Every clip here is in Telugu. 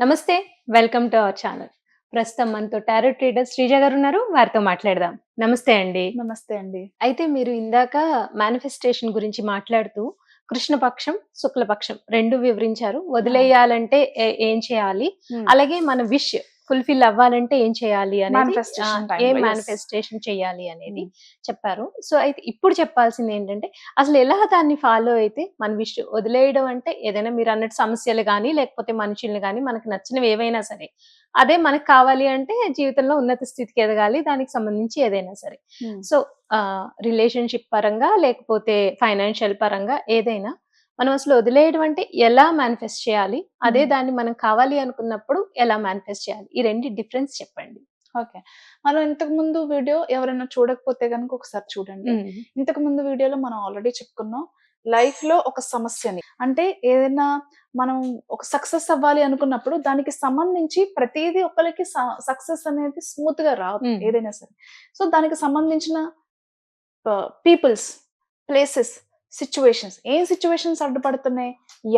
నమస్తే వెల్కమ్ టు అవర్ ఛానల్. ప్రస్తుతం మనతో టారో ట్రేడర్ శ్రీజ గారు ఉన్నారు వారితో మాట్లాడదాం. నమస్తే అండి. నమస్తే అండి. అయితే మీరు ఇందాక మేనిఫెస్టేషన్ గురించి మాట్లాడుతూ కృష్ణపక్షం శుక్లపక్షం రెండు వివరించారు. వదిలేయాలంటే ఏ- ఏం చేయాలి? అలాగే మన విష్ ఫుల్ఫిల్ అవ్వాలంటే ఏం చేయాలి అనేది ఏ. మేనిఫెస్టేషన్ చేయాలి అనేది చెప్పారు సో అయితే ఇప్పుడు చెప్పాల్సింది ఏంటంటే అసలు ఎలా దాన్ని ఫాలో అయితే మన విష్ వదిలేయడం అంటే ఏదైనా మీరు అన్నట్టు సమస్యలు కానీ లేకపోతే మనుషుల్ని కానీ మనకు నచ్చినవి ఏవైనా సరే అదే మనకు కావాలి అంటే జీవితంలో ఉన్నత స్థితికి ఎదగాలి దానికి సంబంధించి ఏదైనా సరే Hmm. సో రిలేషన్షిప్ పరంగా లేకపోతే ఫైనాన్షియల్ పరంగా ఏదైనా మనం అసలు వదిలేయడం అంటే ఎలా మేనిఫెస్ట్ చేయాలి? అదే. దాన్ని మనం కావాలి అనుకున్నప్పుడు ఎలా మేనిఫెస్ట్ చేయాలి? ఈ రెండు డిఫరెన్స్ చెప్పండి. ఓకే. మనం ఇంతకు ముందు వీడియో ఎవరైనా చూడకపోతే కనుక ఒకసారి చూడండి. ఇంతకు ముందు వీడియోలో మనం ఆల్రెడీ చెప్పుకున్నాం లైఫ్లో ఒక సమస్యని. అంటే ఏదైనా మనం ఒక సక్సెస్ అవ్వాలి అనుకున్నప్పుడు దానికి సంబంధించి ప్రతిదీ ఒకరికి సక్సెస్ అనేది స్మూత్గా రాదు. ఏదైనా సరే. సో దానికి సంబంధించిన పీపుల్స్ ప్లేసెస్ సిచ్యువేషన్స్ ఏం సిచ్యువేషన్స్ అడ్డుపడుతున్నాయి?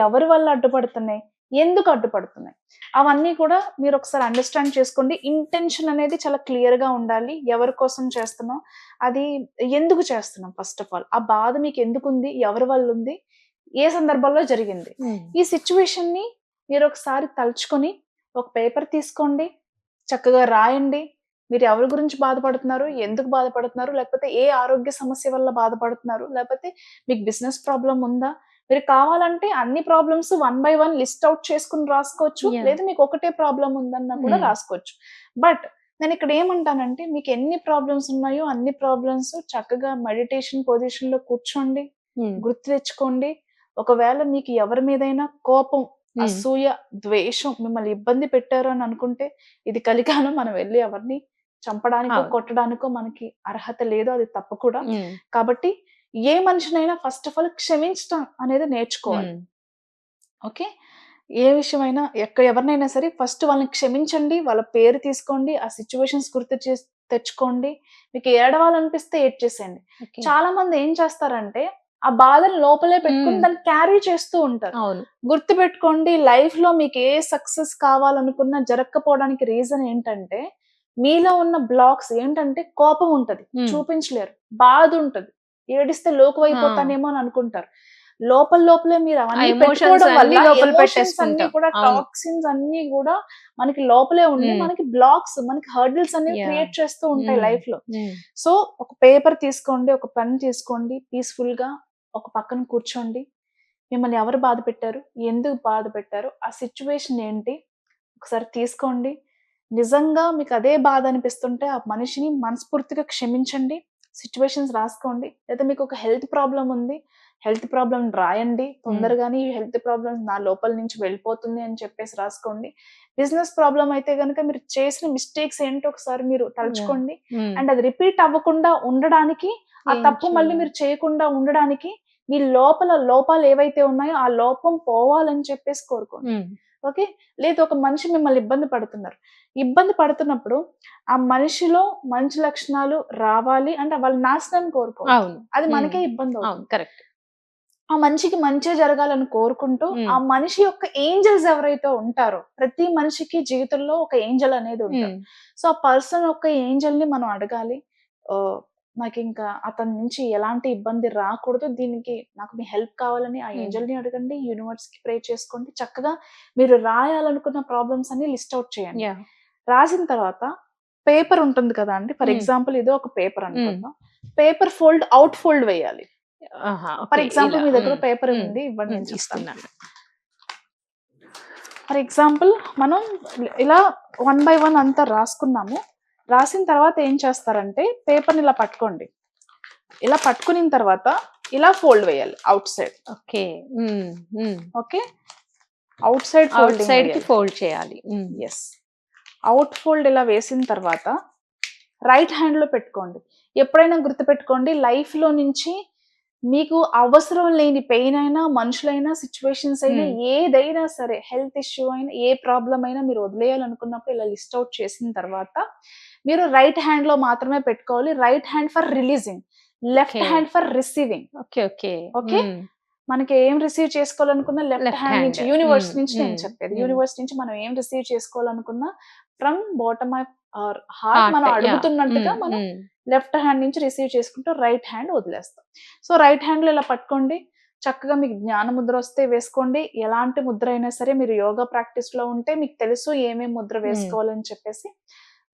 ఎవరి వల్ల అడ్డుపడుతున్నాయి? ఎందుకు అడ్డుపడుతున్నాయి? అవన్నీ కూడా మీరు ఒకసారి అండర్స్టాండ్ చేసుకోండి. ఇంటెన్షన్ అనేది చాలా క్లియర్గా ఉండాలి. ఎవరి కోసం చేస్తున్నాం? అది ఎందుకు చేస్తున్నాం ఫస్ట్ ఆఫ్ ఆల్ ఆ బాధ మీకు ఎందుకు ఉంది? ఎవరి వల్ల ఉంది? ఏ సందర్భంలో జరిగింది? ఈ సిచ్యువేషన్ని మీరు ఒకసారి తలుచుకొని ఒక పేపర్ తీసుకోండి. చక్కగా రాయండి. మీరు ఎవరి గురించి బాధపడుతున్నారు? ఎందుకు బాధపడుతున్నారు? లేకపోతే ఏ ఆరోగ్య సమస్య వల్ల బాధపడుతున్నారు? లేకపోతే మీకు బిజినెస్ ప్రాబ్లం ఉందా? మీరు కావాలంటే అన్ని problems one by one list out చేసుకుని రాసుకోవచ్చు. లేదా మీకు ఒకటే ప్రాబ్లం ఉందన్నా కూడా Hmm. రాసుకోవచ్చు. బట్ నేను ఇక్కడ ఏమంటానంటే మీకు ఎన్ని ప్రాబ్లమ్స్ ఉన్నాయో అన్ని ప్రాబ్లమ్స్ చక్కగా మెడిటేషన్ పొజిషన్లో కూర్చోండి గుర్తు తెచ్చుకోండి. ఒకవేళ మీకు ఎవరి మీదైనా కోపం అసూయ ద్వేషం మిమ్మల్ని ఇబ్బంది పెట్టారు అని అనుకుంటే ఇది కలికాలం మనం వెళ్ళి ఎవరిని చంపడానికో. కొట్టడానికో మనకి అర్హత లేదు అది తప్పు కూడా కాబట్టి ఏ మనిషినైనా ఫస్ట్ ఆఫ్ ఆల్ క్షమించడం అనేది నేర్చుకోవాలి. ఓకే? ఏ విషయమైనా ఎక్కడ ఎవరినైనా సరే ఫస్ట్ వాళ్ళని క్షమించండి వాళ్ళ పేరు తీసుకోండి ఆ సిచ్యువేషన్స్ గుర్తు చేసి తెచ్చుకోండి. మీకు ఏడవాలనిపిస్తే ఏడ్చేసేయండి. చాలా మంది ఏం చేస్తారంటే ఆ బాధను లోపలే పెట్టుకుని. దాన్ని క్యారీ చేస్తూ ఉంటారు. గుర్తు పెట్టుకోండి లైఫ్లో మీకు ఏ సక్సెస్ కావాలనుకున్నా జరగకపోవడానికి రీజన్ ఏంటంటే మీలో ఉన్న బ్లాక్స్ ఏంటంటే కోపం ఉంటది. చూపించలేరు బాధ ఉంటది ఏడిస్తే లోకు అయిపోతానేమో అని అనుకుంటారు లోపల లోపలే మీరు అవన్నీ. కూడా. టాక్సిన్స్ అన్ని కూడా మనకి లోపలే ఉండి. మనకి బ్లాక్స్ మనకి హర్డిల్స్ అనేవి. క్రియేట్ చేస్తూ ఉంటాయి. లైఫ్లో సో ఒక పేపర్ తీసుకోండి ఒక పెన్ తీసుకోండి పీస్ఫుల్గా ఒక పక్కన కూర్చోండి మిమ్మల్ని ఎవరు బాధ పెట్టారు ఎందుకు బాధ పెట్టారు ఆ సిచ్యువేషన్ ఏంటి ఒకసారి తీసుకోండి నిజంగా మీకు అదే బాధ అనిపిస్తుంటే ఆ మనిషిని మనస్ఫూర్తిగా క్షమించండి సిచ్యువేషన్స్ రాసుకోండి. లేదా మీకు ఒక హెల్త్ ప్రాబ్లం ఉంది హెల్త్ ప్రాబ్లం రాయండి తొందరగానే ఈ హెల్త్ ప్రాబ్లమ్ నా లోపల నుంచి వెళ్ళిపోతుంది అని చెప్పేసి రాసుకోండి. బిజినెస్ ప్రాబ్లం అయితే కనుక మీరు చేసిన మిస్టేక్స్ ఏంటో ఒకసారి మీరు తలుచుకోండి. అండ్ అది రిపీట్ అవ్వకుండా ఉండడానికి ఆ తప్పు మళ్ళీ? మీరు చేయకుండా ఉండడానికి మీ లోపల లోపాలు ఏవైతే ఉన్నాయో ఆ లోపం పోవాలని చెప్పేసి కోరుకోండి. ఓకే? లేదు ఒక మనిషి మిమ్మల్ని ఇబ్బంది పడుతున్నారు. ఇబ్బంది పడుతున్నప్పుడు ఆ మనిషిలో మంచి లక్షణాలు రావాలి అంటే వాళ్ళ నాశనం కోరుకోవాలి అది మనకే. ఇబ్బంది అవుతుంది. కరెక్ట్. ఆ మనిషికి మంచి జరగాలని కోరుకుంటూ. ఆ మనిషి యొక్క ఏంజల్స్ ఎవరైతే ఉంటారో ప్రతి మనిషికి జీవితంలో ఒక ఏంజల్ అనేది ఉంటుంది. సో ఆ పర్సన్ యొక్క ఏంజల్ని మనం అడగాలి. నాకు ఇంకా అతని నుంచి ఎలాంటి ఇబ్బంది రాకూడదు. దీనికి నాకు మీ హెల్ప్ కావాలని ఆ Hmm. ఏంజల్ని అడగండి. యూనివర్స్కి ప్రే చేసుకోండి. చక్కగా మీరు రాయాలనుకున్న ప్రాబ్లమ్స్ అన్ని లిస్ట్ అవుట్ చేయండి. రాసిన తర్వాత పేపర్ ఉంటుంది కదా అండి. ఫర్. ఎగ్జాంపుల్ ఇదో ఒక పేపర్ అనుకుందాం. పేపర్ ఫోల్డ్ అవుట్ ఫోల్డ్ వేయాలి. ఫర్ ఎగ్జాంపుల్ మీ దగ్గర పేపర్. ఉంది. ఇవ్వండి నేను చెప్తాను. ఫర్ ఎగ్జాంపుల్ మనం ఇలా వన్ బై వన్ అంతా రాసుకున్నాము. రాసిన తర్వాత ఏం చేస్తారంటే పేపర్ని ఇలా పట్టుకోండి. ఇలా పట్టుకున్న తర్వాత ఇలా ఫోల్డ్ వేయాలి outside okay. Okay? Outside అవుట్ సైడ్కి ఫోల్డ్ చేయాలి. ఎస్ అవుట్ ఫోల్డ్ ఇలా వేసిన తర్వాత రైట్ హ్యాండ్లో పెట్టుకోండి. ఎప్పుడైనా గుర్తుపెట్టుకోండి లైఫ్లో నుంచి మీకు అవసరం లేని పెయిన్ అయినా మనుషులైనా సిచ్యువేషన్స్ అయినా. ఏదైనా సరే హెల్త్ ఇష్యూ అయినా ఏ ప్రాబ్లం అయినా మీరు వదిలేయాలనుకున్నప్పుడు ఇలా లిస్ట్ అవుట్ చేసిన తర్వాత మీరు రైట్ హ్యాండ్లో మాత్రమే పెట్టుకోవాలి right hand for releasing left. Hand for receiving okay okay Okay? మనకి ఏం రిసీవ్ చేసుకోవాలనుకున్నా లెఫ్ట్ హ్యాండ్. నుంచి యూనివర్స్ నుంచి నేను చెప్పేది. యూనివర్స్ నుంచి మనం ఏం రిసీవ్ చేసుకోవాలనుకున్నా ఫ్రమ్ బాటమ్ ఆఫ్ హార్ట్ మనం. అడుగుతున్నట్టుగా మనం. లెఫ్ట్ హ్యాండ్ నుంచి రిసీవ్ చేసుకుంటూ రైట్ హ్యాండ్ వదిలేస్తాం. సో రైట్ హ్యాండ్లో ఇలా పట్టుకోండి. చక్కగా మీకు జ్ఞాన ముద్ర వస్తే వేసుకోండి. ఎలాంటి ముద్ర అయినా సరే మీరు యోగా ప్రాక్టీస్లో ఉంటే మీకు తెలుసు ఏమేమి ముద్ర వేసుకోవాలని చెప్పేసి.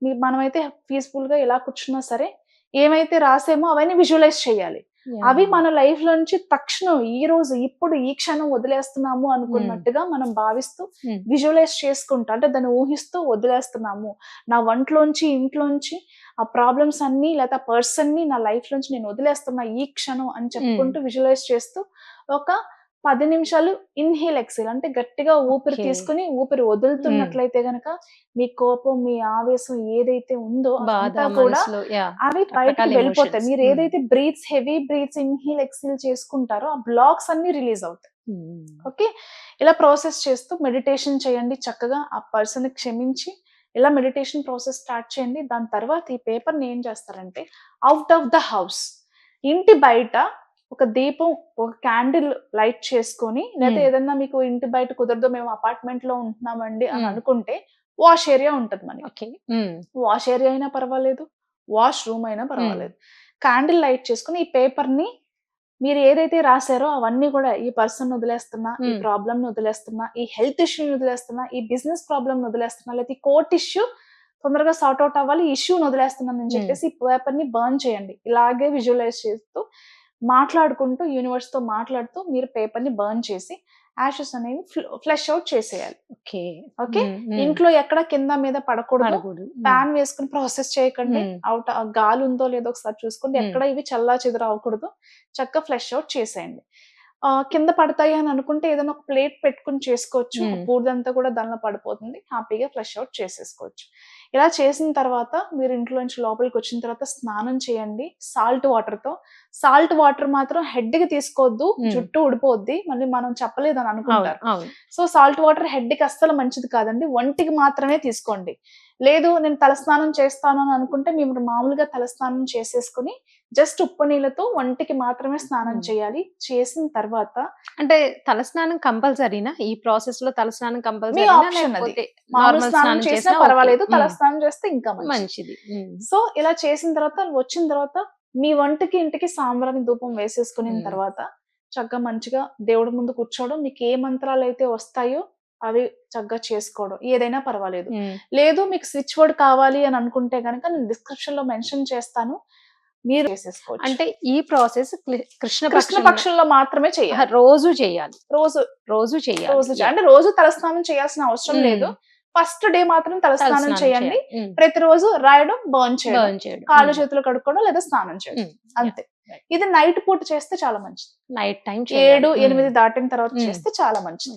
మీ మనమైతే పీస్ఫుల్గా ఎలా కూర్చున్నా సరే ఏమైతే రాసేమో అవన్నీ విజువలైజ్ చేయాలి. అవి మన లైఫ్లో నుంచి తక్షణం ఈ రోజు ఇప్పుడు ఈ క్షణం వదిలేస్తున్నాము అనుకున్నట్టుగా మనం భావిస్తూ Hmm. విజువలైజ్ చేసుకుంటూ అంటే దాన్ని ఊహిస్తూ వదిలేస్తున్నాము. నా వంటలోంచి ఇంట్లోంచి ఆ ప్రాబ్లమ్స్ అన్ని లేదా పర్సన్ని నా లైఫ్ లోంచి నేను వదిలేస్తున్నా ఈ క్షణం అని చెప్పుకుంటూ విజువలైజ్ చేస్తూ ఒక పది నిమిషాలు ఇన్హేల్ ఎక్సేల్ అంటే గట్టిగా ఊపిరి. తీసుకుని ఊపిరి వదులుతున్నట్లయితే గనక మీ కోపం మీ ఆవేశం ఏదైతే ఉందో అదంతా కూడా అవి బయటకు వెళ్ళిపోతాయి. మీరు. ఏదైతే breaths heavy breaths inhale exhale చేసుకుంటారో ఆ బ్లాక్స్ అన్ని రిలీజ్ అవుతాయి. ఓకే? ఇలా ప్రాసెస్ చేస్తూ మెడిటేషన్ చేయండి చక్కగా. ఆ పర్సన్ క్షమించి ఇలా మెడిటేషన్ ప్రాసెస్ స్టార్ట్ చేయండి. దాని తర్వాత ఈ పేపర్ని ఏం చేస్తారంటే అవుట్ ఆఫ్ ద హౌస్. ఇంటి బయట ఒక దీపం ఒక క్యాండిల్ లైట్ చేసుకొని లేదా Hmm. ఏదన్నా మీకు ఇంటి బయట కుదరదు మేము అపార్ట్మెంట్లో ఉంటున్నామండి అని Hmm. అనుకుంటే వాష్ ఏరియా ఉంటది మనకి వాష్ ఏరియా అయినా పర్వాలేదు వాష్ రూమ్ అయినా పర్వాలేదు క్యాండిల్ లైట్ చేసుకుని ఈ పేపర్ని మీరు ఏదైతే రాశారో అవన్నీ కూడా ఈ పర్సన్ వదిలేస్తున్నా ఈ Hmm. ప్రాబ్లమ్ని వదిలేస్తున్నా ఈ హెల్త్ ఇష్యూ వదిలేస్తున్నా ఈ బిజినెస్ ప్రాబ్లమ్ వదిలేస్తున్నా లేదా ఈ కోర్ట్ ఇష్యూ తొందరగా సార్ట్ అవుట్ అవ్వాలి ఇష్యూని వదిలేస్తున్నాను అని Hmm. చెప్పేసి ఈ పేపర్ని బర్న్ చేయండి ఇలాగే విజువలైజ్ చేస్తూ మాట్లాడుకుంటూ యూనివర్స్తో మాట్లాడుతూ మీరు పేపర్ని బర్న్ చేసి యాషెస్ అనేవి ఫ్లెష్ అవుట్ చేసేయాలి. ఓకే. ఓకే? ఇంట్లో ఎక్కడ కింద మీద పడకూడదు. ప్యాన్ వేసుకుని ప్రాసెస్ చేయకండి. అవుట్ గాలి ఉందో లేదో ఒకసారి చూసుకోండి. ఎక్కడ ఇవి చల్లా చెదర అవ్వకూడదు. చక్కగా ఫ్లెష్ అవుట్ చేసేయండి. కింద పడతాయి అని అనుకుంటే ఏదైనా ఒక ప్లేట్ పెట్టుకుని చేసుకోవచ్చు. బూడిదంతా కూడా దానిలో పడిపోతుంది. హ్యాపీగా ఫ్లెష్ అవుట్ చేసేసుకోవచ్చు. ఇలా చేసిన తర్వాత మీరు ఇంట్లో నుంచి లోపలికి వచ్చిన తర్వాత స్నానం చేయండి. సాల్ట్ వాటర్తో. సాల్ట్ వాటర్ మాత్రం హెడ్కి తీసుకోవద్దు. జుట్టు ఊడిపోద్ది. మళ్ళీ మనం చెప్పలేదు అని అనుకుంటారు. సో సాల్ట్ వాటర్ హెడ్కి అస్సలు మంచిది కాదండి. ఒంటికి మాత్రమే తీసుకోండి. లేదు నేను తలస్నానం చేస్తాను అని అనుకుంటే మీరు మామూలుగా తలస్నానం చేసేసుకుని జస్ట్ ఉప్పు నీళ్ళతో ఒంటికి మాత్రమే స్నానం Hmm. చేయాలి. చేసిన తర్వాత అంటే తలస్నానం కంపల్సరీనా? ఈ ప్రాసెస్లో తలస్నానం కంపల్సరీ మామూలు స్నానం చేసినా పర్వాలేదు okay. తలస్నానం చేస్తే ఇంకా మంచిది. ఉమ్, సో ఇలా చేసిన తర్వాత వచ్చిన తర్వాత మీ వంటకి ఇంటికి సాంబ్రాణి ధూపం వేసేసుకున్న Hmm. తర్వాత చక్కగా మంచిగా దేవుడి ముందు కూర్చోవడం. మీకు ఏ మంత్రాలు అయితే వస్తాయో అవి చక్కగా చేసుకోవడం. ఏదైనా పర్వాలేదు. లేదు మీకు స్విచ్ వర్డ్ కావాలి అని అనుకుంటే కనుక నేను డిస్క్రిప్షన్లో మెన్షన్ చేస్తాను. మీరు చేసేసుకోవచ్చు. అంటే ఈ ప్రాసెస్ కృష్ణ కృష్ణ పక్షం పక్షంలో మాత్రమే చేయాలి. రోజు చేయాలి. రోజు. రోజు చేయాలి. రోజు అంటే రోజు తలస్నానం చేయాల్సిన అవసరం లేదు. ఫస్ట్ డే మాత్రం తలస్నానం చేయండి. ప్రతిరోజు రాయడం బర్న్ చేయడం. కాళ్ళు చేతులు కడుక్కోవడం లేదా స్నానం చేయడం. అంతే. ఇది నైట్ పూట చేస్తే చాలా మంచిది. నైట్ టైం ఏడు ఎనిమిది దాటిన తర్వాత. చేస్తే చాలా మంచిది.